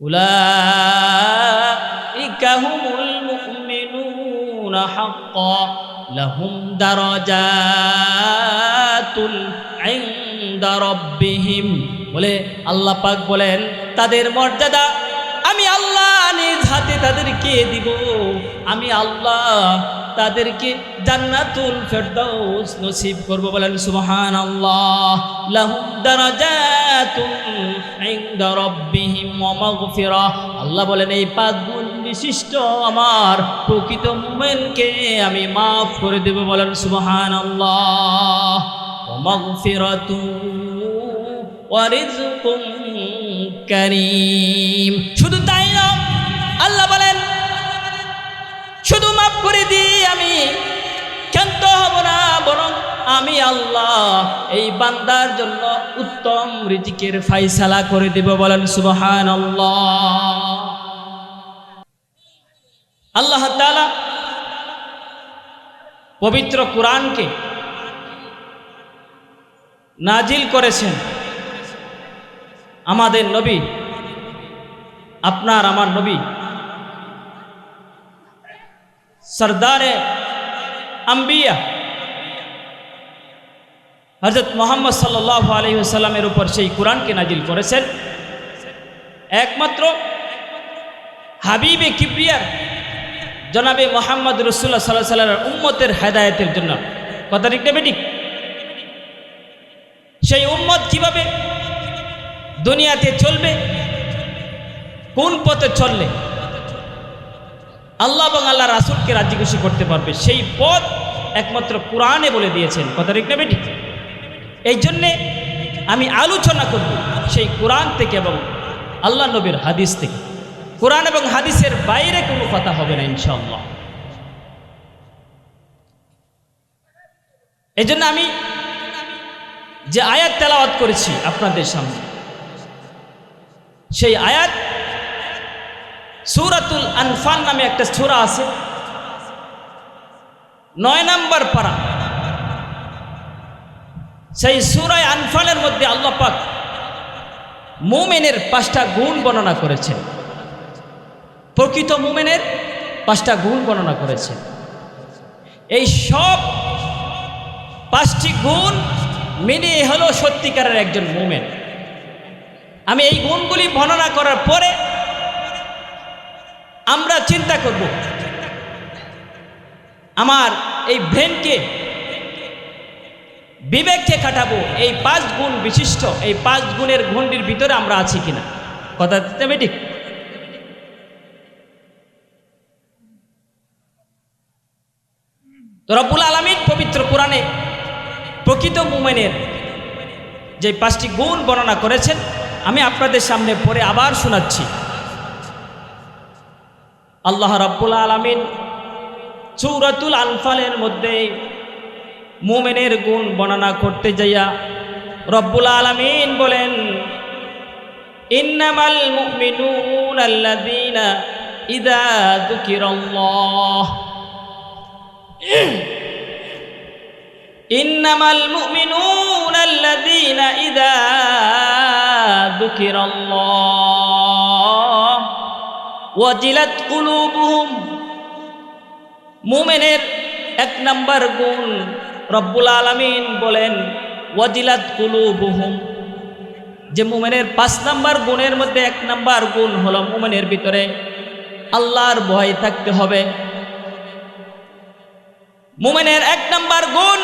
উলাইকা هم المؤمنون حقا لهم درجات عند ربهم বলে আল্লাহ পাক বলেন, তাদের মর্যাদা আমি আল্লাহ নিজ হাতে তাদেরকে দিব। আমি আল্লাহ তাদেরকে জান্নাতুল ফেরদাউস নসিব করব বলেন, সুবহানাল্লাহ। লাহুম দারাজাতুন ইনদা রাব্বিহিম ওয়া মাগফিরাহ আল্লাহ বলেন, এই পাঁচ গুণ বিশিষ্ট আমার প্রকৃত মুমিনকে আমি মাফ করে দেব বলেন, সুবহানাল্লাহ। ওয়া মাগফিরাতু ওয়া রিজকুম কারীম। শুধু তাই না আল্লাহ বলেন আমি আল্লাহ এই বান্দার জন্য উত্তম রিজিকের ফাইসালা করে দেব বলেন সুবহান আল্লাহ তাআলা পবিত্র কোরআনকে নাজিল করেছেন। আমাদের নবী, আপনার আমার নবী, সর্দারে আম্বিয়া হজরত মোহাম্মদ সাল্লাহ আলহিহাস্লামের উপর সেই কোরআনকে নাজিল করেছেন। একমাত্র হাবিবে কিপ্রিয়ার জনাবে মোহাম্মদ রসুল্লাহ সাল্লাহ সাল্লামের উম্মতের হেদায়তের জন্য। কথা ঠিক ঠিক সেই উম্মত কীভাবে দুনিয়াতে চলবে? কোন পথে চললে? আল্লাহ এবং আল্লাহ রাসুলকে রাজি করতে পারবে। সেই পথ একমাত্র কোরআনে বলে দিয়েছেন। কথা ঠিক নেবে ঠিক এই জন্যে আমি আলোচনা করব সেই কোরআন থেকে এবং আল্লাহ নবীর হাদিস থেকে। কোরআন এবং হাদিসের বাইরে কোনো কথা হবে না, ইনশাআল্লাহ। এই জন্য আমি যে আয়াত তেলাওয়াত করেছি আপনাদের সামনে, সেই আয়াত সুরাতুল আনফাল নামে একটা সুরা আছে। নয় নাম্বার পারা। সেই সুরায় আনফালের মধ্যে আল্লাহ পাক মুমেনের পাঁচটা গুণ বর্ণনা করেছেন। প্রকৃত মুমেনের পাঁচটা গুণ বর্ণনা করেছেন। এই সব পাঁচটি গুণ মেনে হলো সত্যিকারের একজন মুমেন। আমি এই গুণগুলি বর্ণনা করার পরে আমরা চিন্তা করব, আমার এই ব্রেনকে বিবেককে কাটাবো এই পাঁচ গুণ বিশিষ্ট, এই পাঁচ গুণের গুণটির ভিতরে আমরা আছি কিনা? কথা দেবে ঠিক? তো রব্বুল আলমীর পবিত্র কোরআনে প্রকৃত মুমেনের যে পাঁচটি গুণ বর্ণনা করেছেন, আমি আপনাদের সামনে পরে আবার শোনাচ্ছি। আল্লাহ রাব্বুল আলমিন সৌরাতুল আনফালের মধ্যে মোমেনের গুণ বর্ণনা করতে যাইয়া রব্বুল আলমিন বলেন, ইন্নামাল মুমিনুন আল্লাযীনা ইযা যুকিরাল্লাহ। ইন্নামাল মুমিনুন আল্লাযীনা ইযা যুকিরাল্লাহ। ওয়াজিলাত কুলুবুহুম। মুমিনের এক নাম্বার গুণ রব্বুল আলামিন বলেন, ওয়াজিলাত কুলুবুহুম। যে মুমিনের পাঁচ নাম্বার গুণের মধ্যে এক নাম্বার গুণ হলো মুমিনের ভিতরে আল্লাহর ভয় থাকতে হবে। মুমিনের এক নাম্বার গুণ,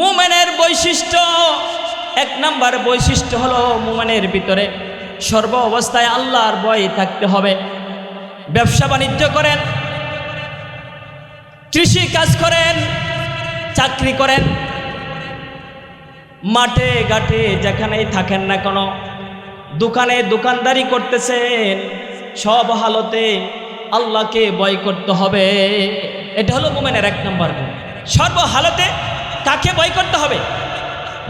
মুমিনের বৈশিষ্ট্য, এক নাম্বার বৈশিষ্ট্য হলো মুমিনের ভিতরে সর্ব অবস্থায় আল্লাহর ভয় থাকতে হবে। ব্যবসা বাণিজ্য করেন কৃষি কাজ করেন, চাকরি করেন, মাঠে, ঘাটে যেখানেই থাকেন না কোনো, দোকানে দোকানদারি করতেছেন, সব হালতে আল্লাহকে ভয় করতে হবে। এটা হলো মোমেনের এক নম্বর গুণ। সর্ব হালতে কাকে ভয় করতে হবে?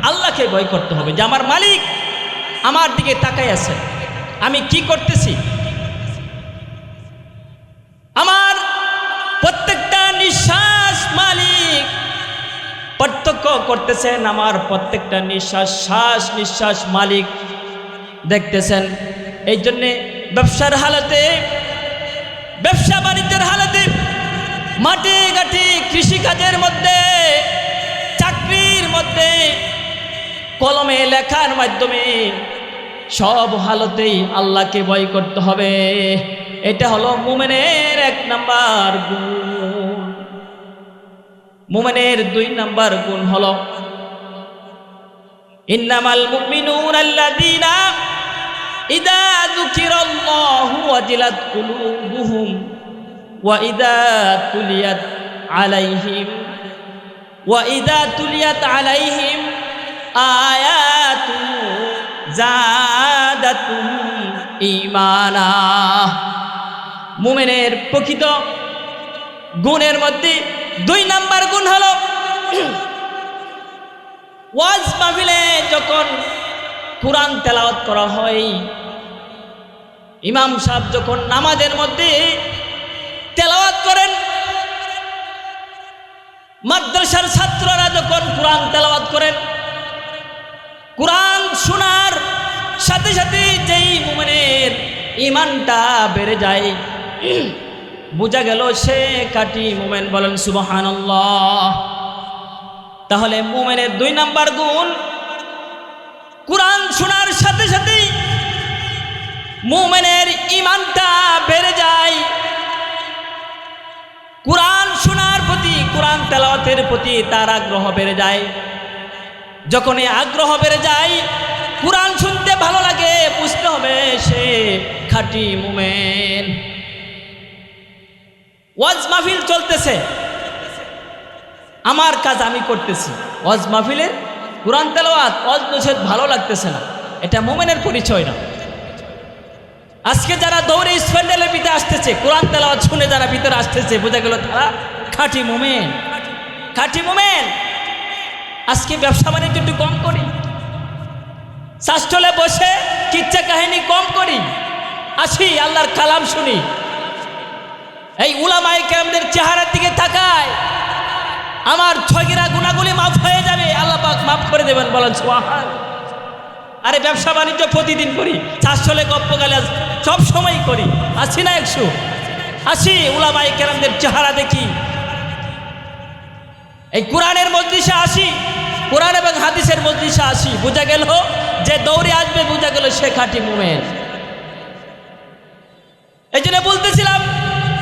আল্লাহকে বয় করতে হবে। যে আমার মালিক আমার দিকে তাকাই আছে। আমি কি করতেছি? আমার পার্থক্য করতেছেন আমার প্রত্যেকটা নিঃশ্বাস, শ্বাস নিঃশ্বাস মালিক। দেখতেছেন, এই জন্যে ব্যবসার হালতে, ব্যবসা বাণিজ্যের হালতে মাটি গাঠি কৃষিকাজের মধ্যে, চাকরির মধ্যে, কলমে লেখার মাধ্যমে সব হালতেই আল্লাহকে ভয় করতে হবে। এটা হলো মুমেনের এক নাম্বার গুণ। মুমেনের দুই নাম্বার গুণ হলো, ইন্নামাল মুমিনুন আল্লাযীনা ইদা যুকিরাল্লাহু ওয়াজিলাত কুলুবুহুম ওয়া ইদা তুলিয়াত আলাইহিম ওয়া ইদা তুলিয়াত আলাইহিম আয়াতু জাদাতুহুম ঈমানা। মুমিনের প্রকৃত গুণের মধ্যে দুই নাম্বার গুণ হলো, ওয়াজ মাহফিলে যখন কোরআন তেলাওয়াত করা হয়, ইমাম সাহেব যখন নামাজের মধ্যে তেলাওয়াত করেন, মাদ্রাসার ছাত্ররা যখন কোরআন তেলাওয়াত করেন, কোরআন শোনার সাথে সাথে যেই মোমেনের ইমানটা বেড়ে যায় বোঝা গেল সে কাটি মোমেন বলেন, সুবহানাল্লাহ। তাহলে মোমেনের দুই নাম্বার গুণ, কোরআন শোনার সাথে সাথেই মোমেনের ইমানটা বেড়ে যায়। কোরআন শোনার প্রতি, কোরআন তেলাওয়াতের প্রতি তার আগ্রহ বেড়ে যায়। যখন এই আগ্রহ বেড়ে যায়, কোরআন শুনতে ভালো লাগে, বুঝতে হবে সে খাঁটি মোমেন। ওয়াজ মাহফিল চলতেছে। আমার কাজ আমি করতেছি। ওয়াজ মাহফিলের কোরআন তেলাওয়াত, ওয়াজ নসিহত ভালো লাগতেছে না। এটা মোমেনের পরিচয় না। আজকে যারা দৌড়ে স্প্যান্ডেলের ভিতরে আসতেছে, কোরআন তেলাওয়াত শুনে যারা ভিতরে আসতেছে, বোঝা গেল তারা খাঁটি মোমেন। খাঁটি মোমেন। আজকে ব্যবসা বাণিজ্য একটু কম করি। শাস্টলে বসে, কিচ্ছা কাহিনী কম করি। আসি, আল্লাহর কালাম শুনি। এই উলামাই কেরামদের চেহারার দিকে তাকায়। আমার ছগিরা গুণাগুলি মাফ হয়ে যাবে। আল্লাহ পাক মাফ করে দেবেন, বলেন সোহান আরে ব্যবসা বাণিজ্য প্রতিদিন করি চারশোলে গপ্প গালে সব সময় করি। আসি না একশো। আসি উলামাই কেরামদের চেহারা দেখি। এই কোরআনের মজলিসে আসি, কোরআন এবং হাদিসের মজলিসে আসি। বোঝা গেল, যে দৌড়ে আসবে, বোঝা গেল সে খাঁটি মুমেন। এই জন্য বলতেছিলাম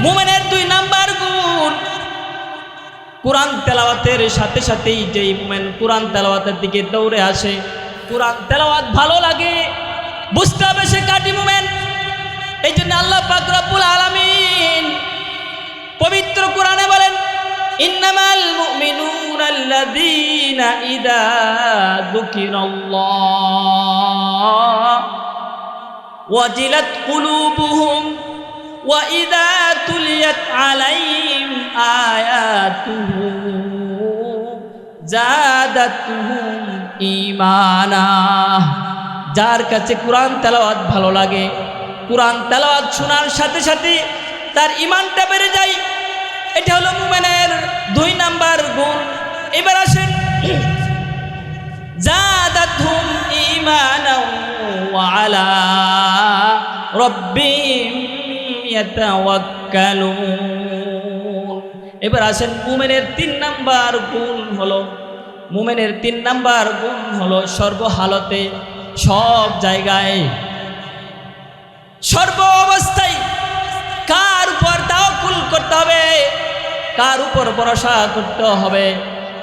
মুমেনের দুই নাম্বার গুণ। কোরআন তেলাওয়াতের সাথে সাথেই যেই মুমেন কোরআন তেলাওয়াতের দিকে দৌড়ে আসে, কোরআন তেলাওয়াত ভালো লাগে, বুঝতে হবে সে কাটি মুমেন। এই জন্য আল্লাহ পাক রব্বুল আলামিন পবিত্র কোরআনে বলেন, ইন্নামাল মুমিনুনা আল্লাযীনা وإذا تليت عليهم آياته زادتهم إيمانا যার কাছে কোরআন তেলাওয়াত ভালো লাগে কোরআন তেলাওয়াত শোনার সাথে সাথে তার ইমানটা বেড়ে যায় এটা হলো মুমেনের দুই নাম্বার গুণ এবার আসেন জাদাতহুম ঈমানাও ওয়া আলা রব্বিহিম ইয়াতাওয়াক্কালুন এবার আসেন মুমেনের তিন নাম্বার গুণ হলো, মুমেনের তিন নাম্বার গুণ হলো সর্বহালতে সব জায়গায়। সর্ব অবস্থায় কার উপর তাওকুল করতে হবে? কার উপর ভরসা করতে হবে?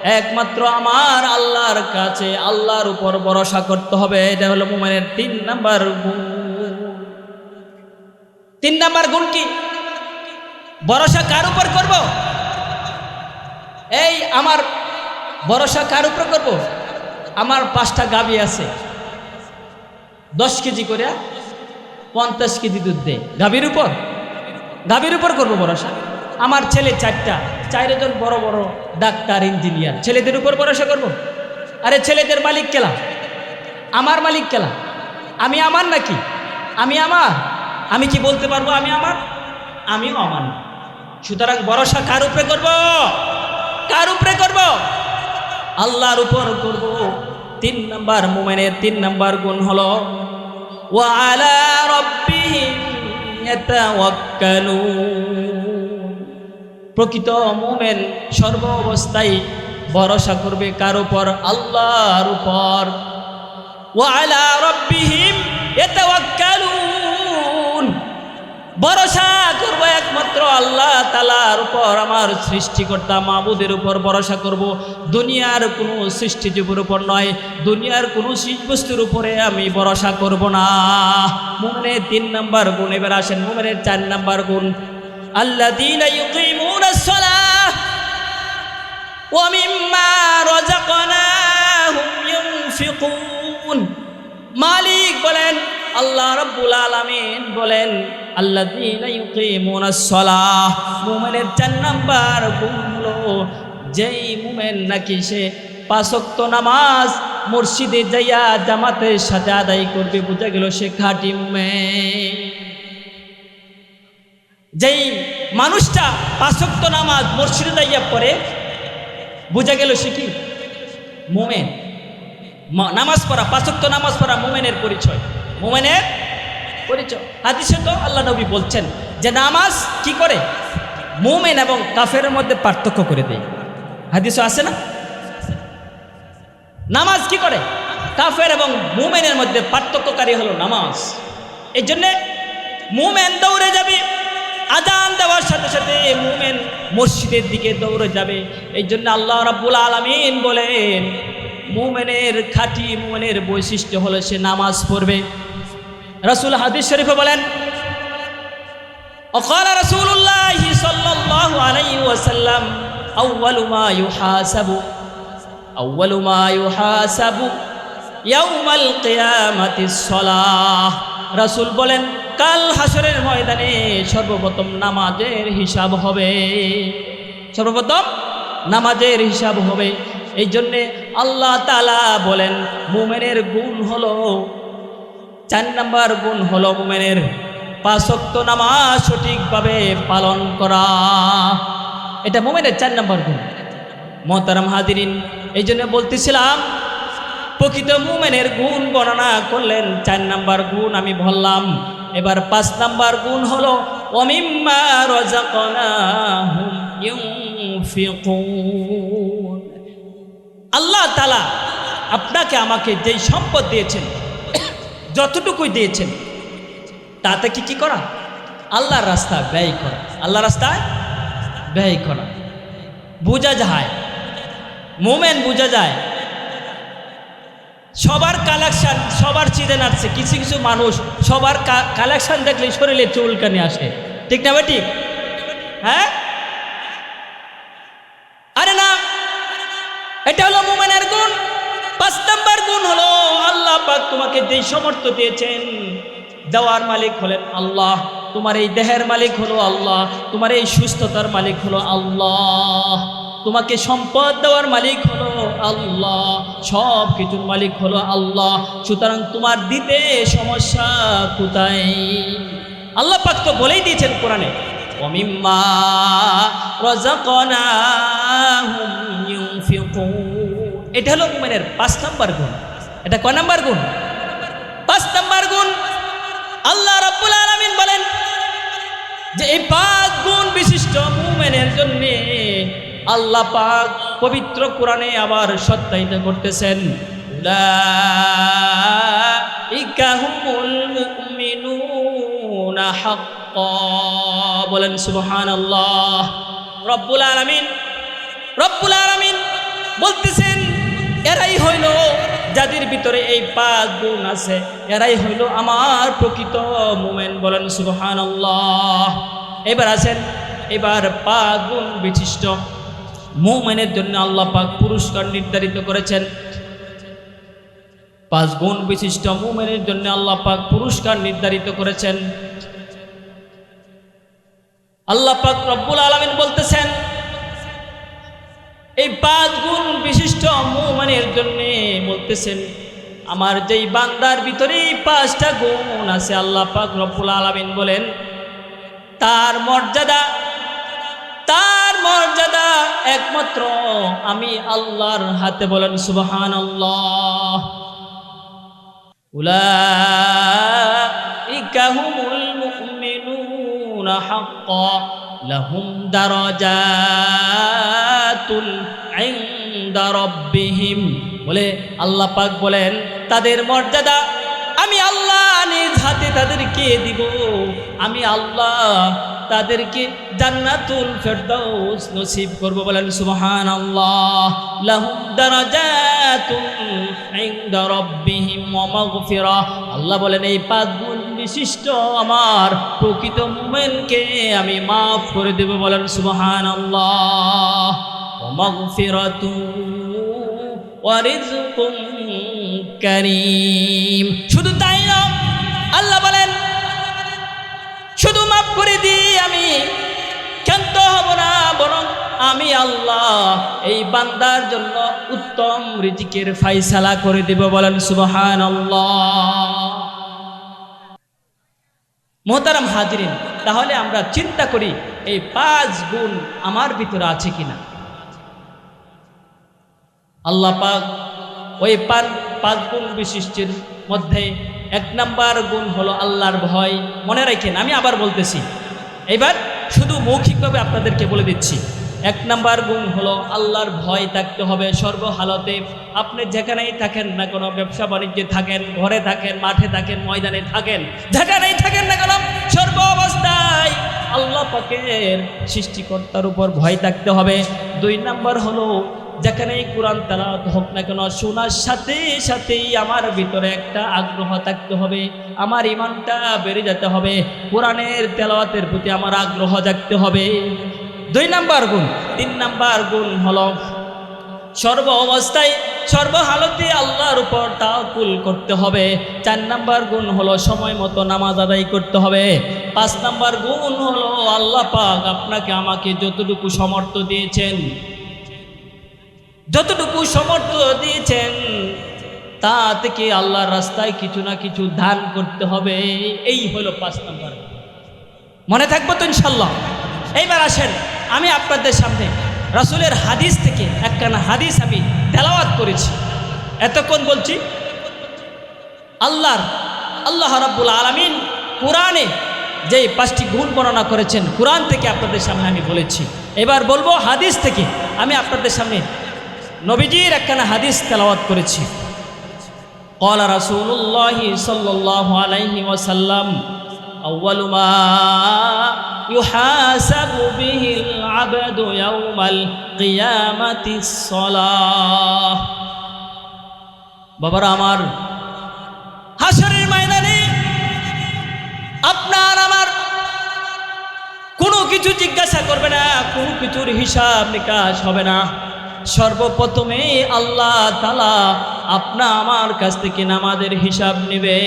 একমাত্র আমার আল্লাহর কাছে আল্লাহর উপর ভরসা করতে হবে। এটা হলো মুমেনের তিন নাম্বার গুণ। তিন নাম্বার গুণ কি? ভরসা কার উপর করব? এই আমার ভরসা কার উপর করব? আমার পাঁচটা গাবি আছে। দশ কেজি করে পঞ্চাশ কেজি দুধ দেয় গাভীর উপর? গাভীর উপর করব ভরসা। আমার ছেলে চারটা। চারজন বড় বড় ডাক্তার, ইঞ্জিনিয়ার। ছেলেদের উপর ভরসা করব? আরে ছেলেদের মালিক কেলা? আমার মালিক কেলা? আমি আমার নাকি? আমি আমার? আমি কি বলতে পারব আমি আমার? আমি অমান সুতরাং ভরসা কার উপরে করব? কার উপরে করব? আল্লাহর উপর করব। তিন নাম্বার মোমেনের তিন নাম্বার গুণ হলো ওয়ালা প্রকৃত মোমেন সর্ব অবস্থায় ভরসা করবে কার উপর? আল্লাহর উপর। ও আলা রব্বিহিম এতে ভরসা করব একমাত্র আল্লাহ তালার উপর, আমার সৃষ্টিকর্তা মাবুদের উপর ভরসা করব। দুনিয়ার কোনো সৃষ্টিজীবীর উপর নয়, দুনিয়ার কোনো বস্তুর উপরে আমি ভরসা করব না। মুমনে তিন নম্বর গুণ, এবার আসেন মুমনের চার নম্বর গুণ। আল্লাহ দিন মালিক বলেন আল্লাহ রাব্বুল আলামিন বলেন সালাহ। মুমিনের চার নাম্বার গুণ হলো, যেই মুমিন নাকি সে পাঁচ ওয়াক্ত নামাজ মসজিদে যাইয়া জামাতের সাথে আদায় করবে, বোঝা গেল সে খাঁটি মুমিন। যেই মানুষটা পাঁচ ওয়াক্ত নামাজ মসজিদে যাইয়া পড়ে, বোঝা গেল সে কি? মোমেন। নামাজ পড়া পাঁচক্ত নামাজ পড়া মোমেনের পরিচয়। মোমেনের পরিচয়। হাদিসে তো আল্লাহ নবী বলছেন যে নামাজ কি করে? মোমেন এবং কাফের মধ্যে পার্থক্য করে দেয়। হাদিসে আছে না? নামাজ কি করে? কাফের এবং মুমেনের মধ্যে পার্থক্যকারী হলো নামাজ। এই জন্যে মুমেন দৌড়ে যাবে আজান দেওয়ার সাথে সাথে মুমেন মসজিদের দিকে দৌড়ে যাবে। এই জন্য আল্লাহ রাব্বুল আলামিন বলেন, মুমেনের খাঁটি, মুমেনের বৈশিষ্ট্য হলো সে নামাজ পড়বে। রাসূল হাদিস শরীফে বলেন وقال رسول الله صلى الله عليه وسلم أول ما يحاسب أول ما يحاسب يوم القيامة الصلاة রাসূল বলেন কাল হাসরের ময়দানে সর্বপ্রথম নামাজের হিসাব হবে সর্বপ্রথম নামাজের হিসাব হবে এই জন্যে আল্লাহ তাআলা বলেন মুমেনের গুণ হলো চার নাম্বার গুণ হলো মুমেনের পাঁচক্ত নামাজ সঠিকভাবে পালন করা। এটা মোমেনের চার নাম্বার গুণ। মহতারাম হাদিরিন এই জন্য বলতেছিলাম, প্রকৃত মুমেনের গুণ গণনা করলেন চার নাম্বার গুণ আমি বললাম। এবার পাঁচ নাম্বার গুণ হলো অমিম্মা আল্লাহ তালা আপনাকে আমাকে যেই সম্পদ দিয়েছেন যতটুকুই দিয়েছেন, তাতে কি কি করা? আল্লাহর রাস্তা ব্যয় করা। আল্লাহর রাস্তায় ব্যয় করা। বোঝা যায়, মোমেন বোঝা যায়, সবার কালেকশন সবার চিজে নাড়ছে, কিছু কিছু মানুষ সবার কালেকশন দেখলে শরীরে চুলকানি আসে। ঠিক না ঠিক? হ্যাঁ? আরে না, এটা হলো মোমেনের গুণ। পাঁচ নাম্বার গুণ হলো আল্লাহ পাক তোমাকে যেই সমর্থ দিয়েছেন, দেওয়ার মালিক হলেন আল্লাহ। তোমার এই দেহের মালিক হলো আল্লাহ, তোমার এই সুস্থতার মালিক হলো আল্লাহ। তোমাকে সম্পদ দেওয়ার মালিক হলো আল্লাহ সব কিছুর মালিক হলো আল্লাহ। সুতরাং তোমার দিতে সমস্যা কোথায়? আল্লাহ পাক তো বলেই দিয়েছেন কোরআনে এটা হলো মুমিনের পাঁচ নাম্বার গুণ। এটা কয় নাম্বার গুণ? পাঁচ নাম্বার গুণ। আল্লাহ রাব্বুল আলামিন বলেন যে এই পাঁচ গুণ বিশিষ্ট মুমিনের জন্য আল্লাহ পাক পবিত্র কোরআনে আবার সত্যায়িত করতেছেন বলেন, সুবহানাল্লাহ। রব্বুল আলামিন রব্বুল আলামিন বলতেছেন, এরাই হইল যাদের ভিতরে এই পাঁচ গুণ আছে। এরাই হইল আমার প্রকৃত মোমেন। বলেন সুবহান এবার আছেন এবার পাঁচ গুণ বিশিষ্ট মোমেনের জন্য আল্লাহ পাক পুরস্কার নির্ধারিত করেছেন। পাঁচ গুণ বিশিষ্ট মোমেনের জন্য আল্লাহ পাক পুরস্কার নির্ধারিত করেছেন। আল্লাহ পাক রব্বুল আলমিন বলতেছেন এই পাঁচ গুণ বিশিষ্ট মুমানের জন্যে বলতেছেন, আমার যেই বান্দার ভিতরে পাঁচটা গুণ আছে, আল্লাহ পাক রব্বুল আলমিন বলেন, তার মর্যাদা তার মর্যাদা একমাত্র আমি আল্লাহর হাতে বলেন সুবহান আল্লাহ উলাইকাহুমুল মুমিনুনা হাক্কা, লাহুম দারাজাতুল ইন্দা রব্বিহিম। বলে আল্লাহ পাক বলেন, তাদের মর্যাদা আমি আল্লাহ নিজ হাতে তাদেরকে দিব। আমি আল্লাহ তাদেরকে জান্নাতুল ফেরদাউস নসিব করব বলেন সুবহান আল্লাহ লাহুম দারাজাতুন ইনদা রব্বিহিম ওয়া মাগফিরা। আল্লাহ বলেন, এই পাঁচ গুণ বিশিষ্ট আমার প্রকৃত মুমিনকে আমি maaf করে দেব বলেন সুবহান আল্লাহ ওয়া রিজকুম কারীম। শুধু তাই না আল্লাহ বলেন, শুধু মাফ করে দিই আমি ক্ষান্ত হব না, বরং আমি আল্লাহ এই বান্দার জন্য উত্তম রিজিকের ফাইসালা করে দেব বলেন সুবহান মোহতারাম হাজিরিন, তাহলে আমরা চিন্তা করি এই পাঁচ গুণ আমার ভিতরে আছে কিনা। আল্লাহ পাক ওই পাঁচ পাঁচ গুণ বিশিষ্টের মধ্যে এক নাম্বার গুণ হলো আল্লাহর ভয়। মনে রাখেন, আমি আবার বলতেছি। এবার শুধু মৌখিকভাবে আপনাদেরকে বলে দিচ্ছি। এক নাম্বার গুণ হলো আল্লাহর ভয় থাকতে হবে সর্বহালতে। আপনি যেখানেই থাকেন না কোনো ব্যবসা বাণিজ্যে থাকেন, ঘরে থাকেন, মাঠে থাকেন, ময়দানে থাকেন, যেখানেই থাকেন না কেন সর্ব অবস্থায় আল্লাহ পাকের সৃষ্টিকর্তার উপর ভয় থাকতে হবে। দুই নাম্বার হলো যেখানেই কোরআন তালাত হোক না কেন, শোনার সাথে সাথেই আমার ভিতরে একটা আগ্রহ থাকতে হবে, আমার ইমানটা বেড়ে যেতে হবে, কোরআনের তেলাওয়াতের প্রতি আমার আগ্রহ জাগতে হবে। দুই নাম্বার গুণ, তিন নাম্বার গুণ হল সর্ব অবস্থায় সর্বহালতে আল্লাহর উপর তাকুল করতে হবে। চার নাম্বার গুণ হলো সময় মতো নামাজ আদায় করতে হবে। পাঁচ নাম্বার গুণ হলো আল্লাহ পাক আপনাকে আমাকে যতটুকু সমর্থ দিয়েছেন যতটুকু সমর্থ দিয়েছেন তা থেকে আল্লাহর রাস্তায় কিছু না কিছু দান করতে হবে? এই হলো পাঁচ নম্বর। মনে থাকব তো ইনশাল্লাহ এইবার আসেন, আমি আপনাদের সামনে রাসুলের হাদিস থেকে একখানা হাদিস আমি তেলাওয়াত করেছি। এতক্ষণ বলছি, আল্লাহর, আল্লাহ রাব্বুল আলামিন কোরআনে যে পাঁচটি গুণ বর্ণনা করেছেন, কোরআন থেকে আপনাদের সামনে আমি বলেছি। এবার বলব হাদিস থেকে আমি আপনাদের সামনে নবীজির একখানা হাদিস তেলাওয়াত করেছি قال رسول الله صلى الله عليه وسلم أول ما يحاسب به العبد يوم القيامة الصلاة বাবারা আমার হাসরের ময়দানে আপনার আমার কোনো কিছু জিজ্ঞাসা করবে না কোনো কিছুর হিসাব নিকাশ হবে না সর্বপ্রথমে আল্লাহ তালা আপনা আমার কাছ থেকে নামাজের হিসাব নেবে।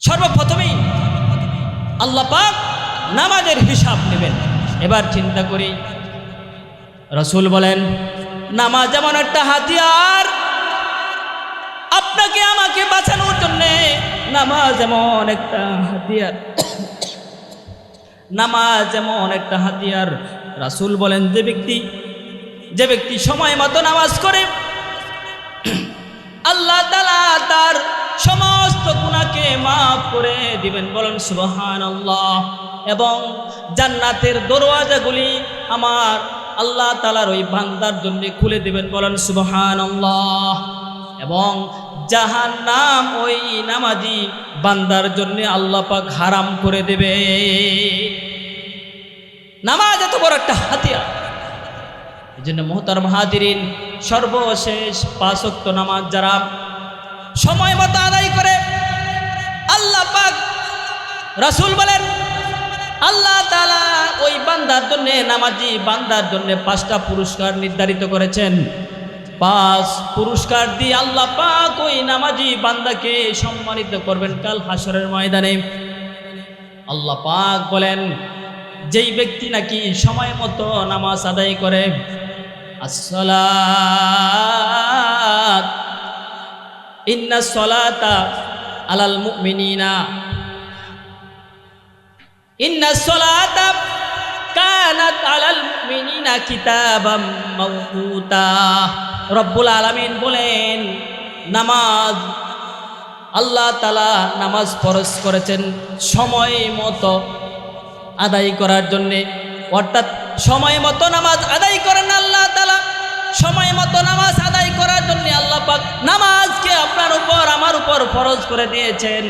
সর্বপ্রথমেই আল্লাহ পাক নামাজের হিসাব নেবেন। এবার চিন্তা করি, রসুল বলেন, নামাজ যেমন একটা হাতিয়ার, আপনাকে আমাকে বাঁচানোর জন্যে নামাজ যেমন একটা হাতিয়ার। নামাজ যেমন একটা হাতিয়ার। রাসুল বলেন, যে ব্যক্তি যে ব্যক্তি সময় মতো নামাজ করে, আল্লাহ তালা তার সমস্ত গুণাকে মাফ করে দিবেন। বলেন সুবহান আল্লাহ এবং জান্নাতের দরওয়াজাগুলি আমার আল্লাহ তালার ওই বান্দার জন্য খুলে দিবেন। বলেন সুবহান আল্লাহ এবং জাহান নাম ওই নামাজি বান্দার জন্য আল্লাহ পাক হারাম করে দেবে। নামাজ এত বড় একটা হাতিয়ার। এই জন্য মোহতার মাহাদিরিন সর্বশেষ পাঁচক্ত নামাজ যারা সময় মতো আদায় করে, আল্লাহ পাক রাসুল বলেন, আল্লাহ তালা ওই বান্দার জন্য, নামাজি বান্দার জন্য পাঁচটা পুরস্কার নির্ধারিত করেছেন। পাঁচ পুরস্কার দিয়ে আল্লাহ পাক ওই নামাজি বান্দাকে সম্মানিত করবেন কাল হাসরের ময়দানে। আল্লাহ পাক বলেন, যেই ব্যক্তি নাকি সময় মতো নামাজ আদায় করে আলাল মুমিনিনা। ইন্না সলাতা কানাত আলাল মুমিনিনা কিতাবাম মাওকুতা। রব্বুল আলামিন বলেন, নামাজ, আল্লাহ তালা নামাজ ফরজ করেছেন সময় মতো আদায় করার জন্যে। অর্থাৎ সময় মতো নামাজ আদায় করেন আল্লাহ তালা সময় মতো নামাজ আদায় করার জন্য আল্লাহ পাক নামাজকে আপনার উপর, আমার উপর ফরজ করে দিয়েছেন।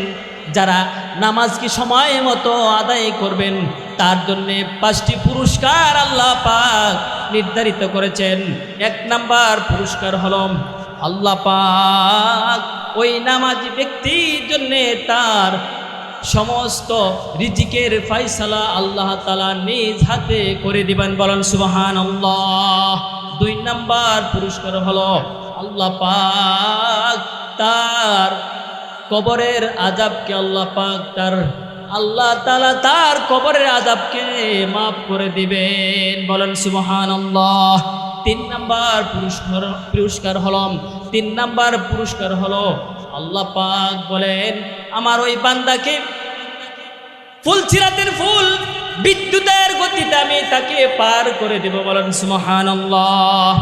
যারা নামাজকে সময় মতো আদায় করবেন, তার জন্যে পাঁচটি পুরস্কার আল্লাহ পাক নির্ধারিত করেছেন। এক নাম্বার পুরস্কার হল আল্লাহ পাক ওই নামাজি ব্যক্তির জন্যে তার সমস্ত রিজিকের ফাইসালা আল্লাহ তালা নিজ হাতে করে দিবেন বলেন সুবাহান আল্লাহ দুই নাম্বার পুরস্কার হলো আল্লাহ পাক তার কবরের আজাবকে আল্লাহ পাক তার, আল্লাহ তালা তার কবরের আজাবকে মাফ করে দিবেন। বলেন সুবহান আল্লাহ তিন নাম্বার পুরস্কার পুরস্কার হলম তিন নাম্বার পুরস্কার হলো, আল্লাহ পাক বলেন, আমার ওই বান্দাকে ফুল চিরাতের ফুল বিদ্যুতের গতিতে আমি তাকে পার করে দেব। বলেন সুমহান আল্লাহ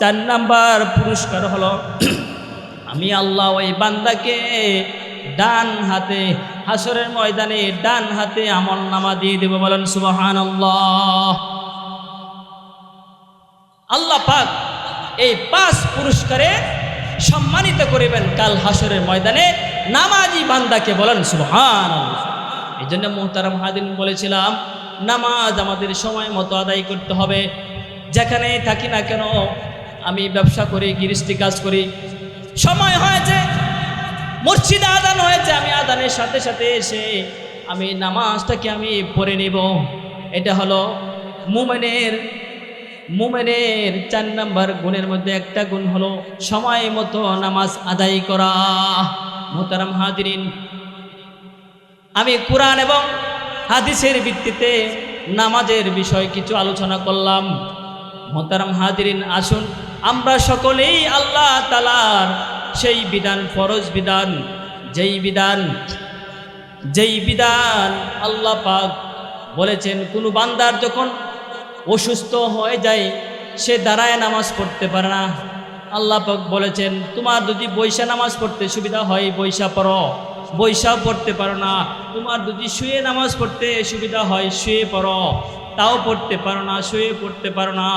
চার নাম্বার পুরস্কার হলো আমি আল্লাহ ওই বান্দাকে ডান হাতে হাসরের ময়দানে ডান হাতে আমল নামা দিয়ে দেব, বলেন সুবহান আল্লাহ পাক এই পাঁচ পুরস্কারে সম্মানিত করিবেন কাল হাসরের ময়দানে নামাজি বান্দাকে, বলেন সুবহান এই জন্য মোহতারাম হাদিন বলেছিলাম, নামাজ আমাদের সময় মতো আদায় করতে হবে। যেখানে থাকি না কেন, আমি ব্যবসা করি, গৃহস্থী কাজ করি সময় হয়েছে, মসজিদে আদান হয়েছে, আমি আদানের সাথে সাথে এসে আমি নামাজটাকে আমি পড়ে নেব। এটা হলো মুমেনের মুমেনের চার নাম্বার গুণের মধ্যে একটা গুণ হলো সময় মতো নামাজ আদায় করা। মোতারাম হাজরিন, আমি কোরআন এবং হাদিসের ভিত্তিতে নামাজের বিষয় কিছু আলোচনা করলাম। মোতারাম হাজরিন, আসুন। আমরা সকলেই আল্লাহ তালার সেই বিধান, ফরজ বিধান, যেই বিধান যেই বিধান আল্লাহ পাক বলেছেন, কোনো বান্দার যখন অসুস্থ হয়ে যায়, সে দাঁড়ায় নামাজ পড়তে পারে না। আল্লাহ পাক বলেছেন, তোমার যদি বৈশা নামাজ পড়তে সুবিধা হয়, বৈশা পড়ো। বৈশা পড়তে পারো না। তোমার যদি শুয়ে নামাজ পড়তে সুবিধা হয়, শুয়ে পড়ো। তাও পড়তে পারো না, শুয়ে পড়তে পারো না।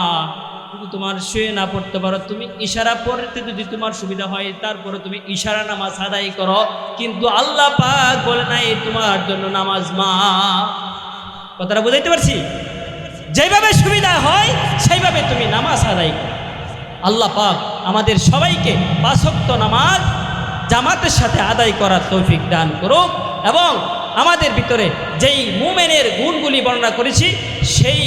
যদি তোমার শুয়ে না পড়তে পারো, তুমি ইশারা পড়তে যদি তোমার সুবিধা হয়, তারপরে তুমি ইশারা নামাজ আদায় করো। কিন্তু আল্লাহ পাক বলে নাই, তোমার জন্য নামাজ মা। কথাটা বুঝাইতে পারছি? যেভাবে সুবিধা হয়, সেইভাবে তুমি নামাজ আদায় করো। আল্লাহ পাক আমাদের সবাইকে পাঁচক্ত নামাজ জামাতের সাথে আদায় করার তৌফিক দান করুক এবং আমাদের ভিতরে যেই মুমেনের গুণগুলি বর্ণনা করেছি, সেই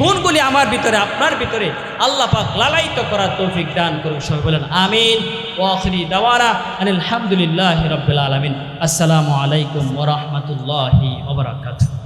গুণগুলি আমার ভিতরে, আপনার ভিতরে আল্লাহ পাক লালায়িত করার তৌফিক দান করুন। সবাই বলেন আমিন। ওয়াখরি দাওয়ারা আলহামদুলিল্লাহ রবিল আলমিন। আসসালামু আলাইকুম ওরহমতুল্লাহি ওবরাকাতুহ